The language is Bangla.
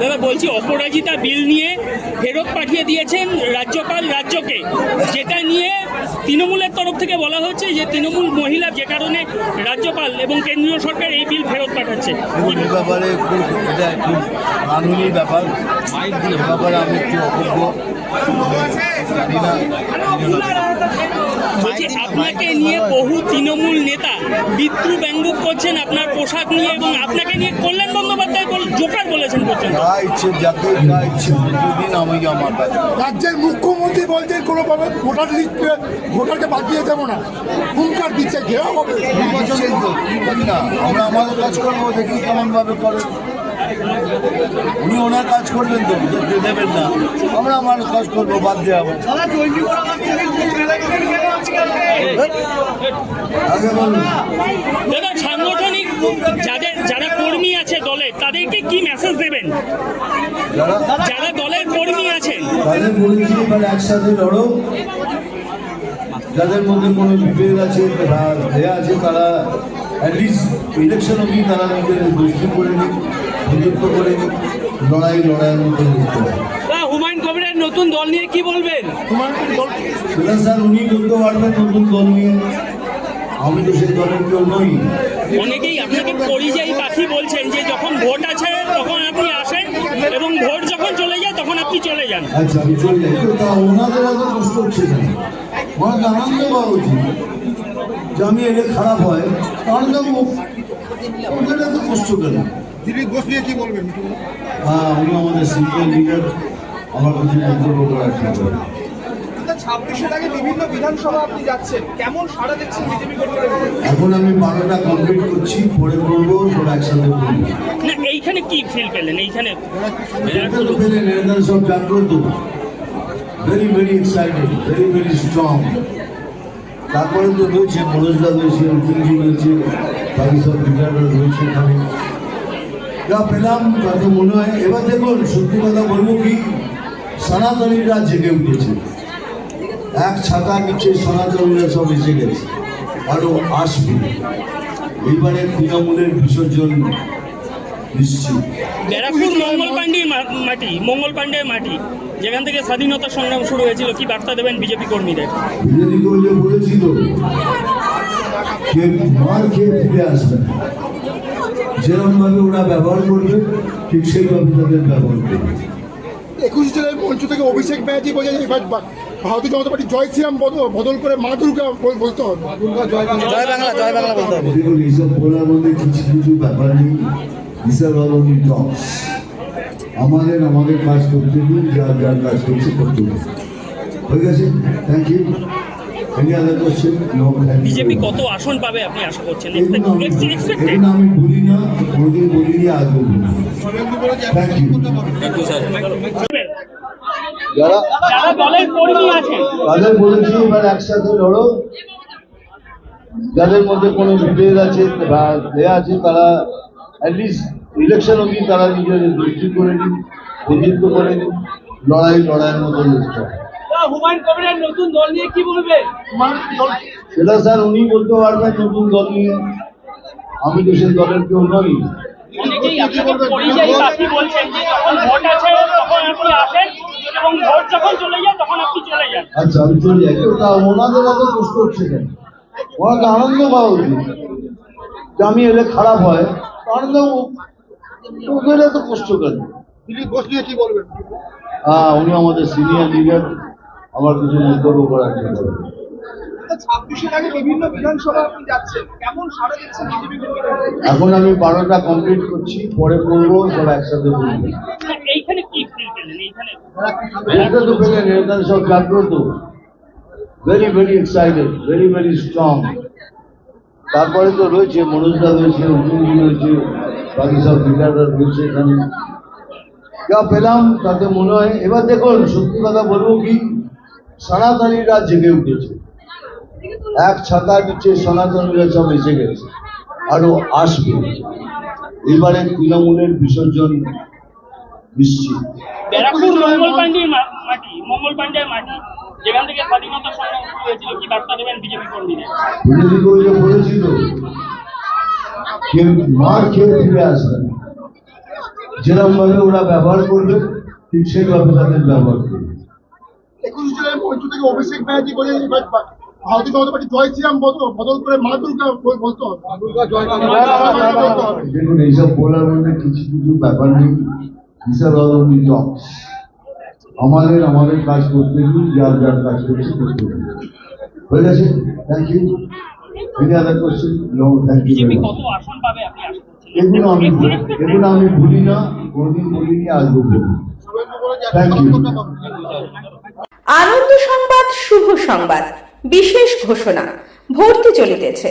দাদা বলছি অপরাজিতা বিল নিয়ে ফেরত পাঠিয়ে দিয়েছেন রাজ্যপাল রাজ্যকে। যেটা নিয়ে তৃণমূলের তরফ থেকে বলা হচ্ছে যে তৃণমূল মহিলা যে কারণে রাজ্যপাল এবং কেন্দ্রীয় সরকার এই বিল ফেরত পাঠাচ্ছে। ব্যাপারে এটা খুব কানুনি ব্যাপার। এ ব্যাপারে আমি একটু অযোগ্য জানি না বলছি আপনাকে নিয়ে বহু তৃণমূল নেতা বিদ্রু ব্যঙ্গ করছেন আপনার পোশাক নিয়ে এবং আপনাকে নিয়ে কল্যাণ বন্দ্যোপাধ্যায় জোকার বলেছেন পর্যন্ত যা ইচ্ছে যাকে যা ইচ্ছে দিন আমি আমার কাছে রাজ্যের মুখ্যমন্ত্রী বলছেন কোনোভাবে ভোটার লিস্ট ভোটারকে বাদ দিয়ে দেবো না। হুঙ্কার দিচ্ছে ঘেরাও হবে। নির্বাচনের তো না। আমরা আমাদের কাজ করব দেখি কেমন ভাবে করে। উনি ওনার কাজ করবেন তো দেবেন না। আমরা আমার কাজ করব বাদ দেওয়া হবে আগে বলুন দাদা সাংগঠনিক যাদের যারা কর্মী আছে দলে তাদেরকে কি মেসেজ দেবেন? যারা দলের কর্মী আছেন। তাদের বলেছি এবার একসাথে লড়ো। যাদের মধ্যে কোনো বিভেদ আছে দেয়া আছে তারা অ্যাটলিস্ট ইলেকশন অবধি তারা নিজেদের দোষী করে নিক বিযুক্ত করে নিক লড়াই লড়াইয়ের মধ্যে লিখতে হুমায়ুন কবিরের নতুন দল নিয়ে কি বলবেন? স্যার উনি বলতে পারবেন নতুন দল নিয়ে। আমি তো সেই দলের কেউ নই। অনেকেই আপনাকে পরিযায়ী পাখি বলছেন যে যখন ভোট আছে তখন আপনি আসেন এবং ভোট যখন চলে যায় তখন আপনি চলে যান। আচ্ছা আমি চলে যাই। তো তা ওনাদের এত কষ্ট হচ্ছে কেন? ওনার আনন্দ পাওয়া উচিত। যে আমি এলে খারাপ হয় আনন্দ মুখ ওদের এত কষ্ট কেন? দিলীপ ঘোষ নিয়ে কি বলবেন? হ্যাঁ উনি আমাদের সিনিয়র লিডার আমার কাছে চেষ্টা করেন ছাব্বিশের আগে বিভিন্ন বিধানসভা আপনি যাচ্ছেন। কেমন সাড়া দিচ্ছেন বিজেপি এখন আমি বারোটা কমপ্লিট করছি পরে করব সব একসাথে করব না এইখানে কি ফিল পেলেন? এইখানে সব জাগ্রত very very excited very very strong তারপরে তো রয়েছে মনোজদা রয়েছে অর্জুনজি রয়েছে বাকি সব লিডাররা রয়েছে এখানে। যা পেলাম তাতে মনে হয় এবার দেখুন সত্যি কথা বলব কি? সনাতনীরা জেগে উঠেছে। এক ছাতা নিচে সনাতনীরা সব এসে গেছে। আরও আসবে। এইবারে তৃণমূলের বিসর্জন নিশ্চিত। ব্যারাকপুর মঙ্গল পাণ্ডের মাটি মঙ্গল পাণ্ডের মাটি। যেখান থেকে স্বাধীনতা সংগ্রাম শুরু হয়েছিল কি বার্তা দেবেন বিজেপি কর্মীদের? বিরোধী করলে বলেছিল মার খেয়ে ফিরে আসবে না। যেরকমভাবে ওরা ব্যবহার করবে ঠিক সেইভাবে তাদের ব্যবহার করবে। একুশ জেলার মঞ্চ থেকে অভিষেক ব্যানার্জি বলছেন এবার বা- ভারতীয় জনতা পার্টি জয় শ্রীরাম বদল- বদল করে মা দুর্গা বল- বলতে হবে। জয় বাংলা দেখুন এইসব বলার মধ্যে কিছু কিছু ব্যাপার নেই বিশাল আমাদের আমাদের কাজ করতে দিন যার যার কাজ করছে করতে দিন হয়ে গেছে? থ্যাংক ইউ বিজেপি কত আসন পাবে আপনি আশা করছেন? আমি বলি না কোনোদিন বলিনি আজ থ্যাংক ইউ যারা তাদের বলেছি এবার একসাথে লড়ো। যাদের মধ্যে কোনো বিভেদ আছে বা দেয়া আছে তারা অ্যাটলিস্ট ইলেকশন অবধি তারা নিজের দোষী করে নিন বিযুক্ত করে নিন লড়াই লড়াইয়ের বলবেন সেটা স্যার উনি বলতে পারবেন নতুন দল নিয়ে। আমি তো দলের কেউ নই। অনেকেই আপনাকে পরিযায়ী পাখি বলছেন যে যখন ভোট আছে তখন আপনি আসেন। এবং ভোট যখন চলে যায় তখন আপনি চলে যান। আচ্ছা আমি চলে যাই। কেউ তা ওনাদের এত কষ্ট হচ্ছে কেন? ওনাকে আনন্দ পাওয়া উচিত। যে আমি এলে খারাপ হয় আনন্দ ওদের এত কষ্ট কেন? দিলীপ ঘোষ নিয়ে কি বলবেন? হ্যাঁ উনি আমাদের সিনিয়র লিডার আমার কিছু মন্তব্য করার চেষ্টা করেন ছাব্বিশের আগে বিভিন্ন বিধানসভা আপনি যাচ্ছেন। কেমন সাড়া দিচ্ছেন এখন আমি বারোটা কমপ্লিট করছি পরে করব সব একসাথে করব তো পেলেন এখানে সব জাগ্রত very very excited very very strong তারপরে তো রয়েছে মনোজদা রয়েছে অর্জুনজি রয়েছে, বাকি সব লিডাররা রয়েছে এখানে। যা পেলাম, তাতে মনে হয়, এবার দেখুন, সত্যি কথা বলব কি, সনাতনীরা জেগে উঠেছে। এক ছাতা নিচে সনাতনীরা সব এসে গেছে, আরও আসবে। এবারে তৃণমূলের বিসর্জন নিশ্চিত। ব্যারাকপুর মঙ্গল পাণ্ডের মাটি মঙ্গল পাণ্ডের মাটি যেখান থেকে স্বাধীনতা সংগ্রাম শুরু হয়েছিল কি বার্তা দেবেন বিজেপি কর্মীদের বিরোধী করলে বলেছিল মার খেয়ে ফিরে আসবে। যেরকম ভাবে ওরা ব্যবহার করবে ঠিক সেইভাবে তাদের ব্যবহার করবে। একুশ জুলাই মঞ্চ থেকে অভিষেক ব্যানার্জি বলে ভারতীয় জনতা পার্টি জয় শ্রীরাম বদল বদল করে মা দুর্গা বলতে হবে। দেখুন এইসব বলার মধ্যে কিছু কিছু ব্যাপার নেই। বিশাল অনলি আমাদের আমাদের কাজ করতে দিন যার যার কাজ করছে করতে দিন হয়ে গেছে? Thank you any other question no thank you এগুলো আমি এগুলো আমি ভুলি না, কোনদিন বলিনি আসব থ্যাংক ইউ আনন্দ সংবাদ, শুভ সংবাদ, বিশেষ ঘোষণা, ভর্তি চলিতেছে।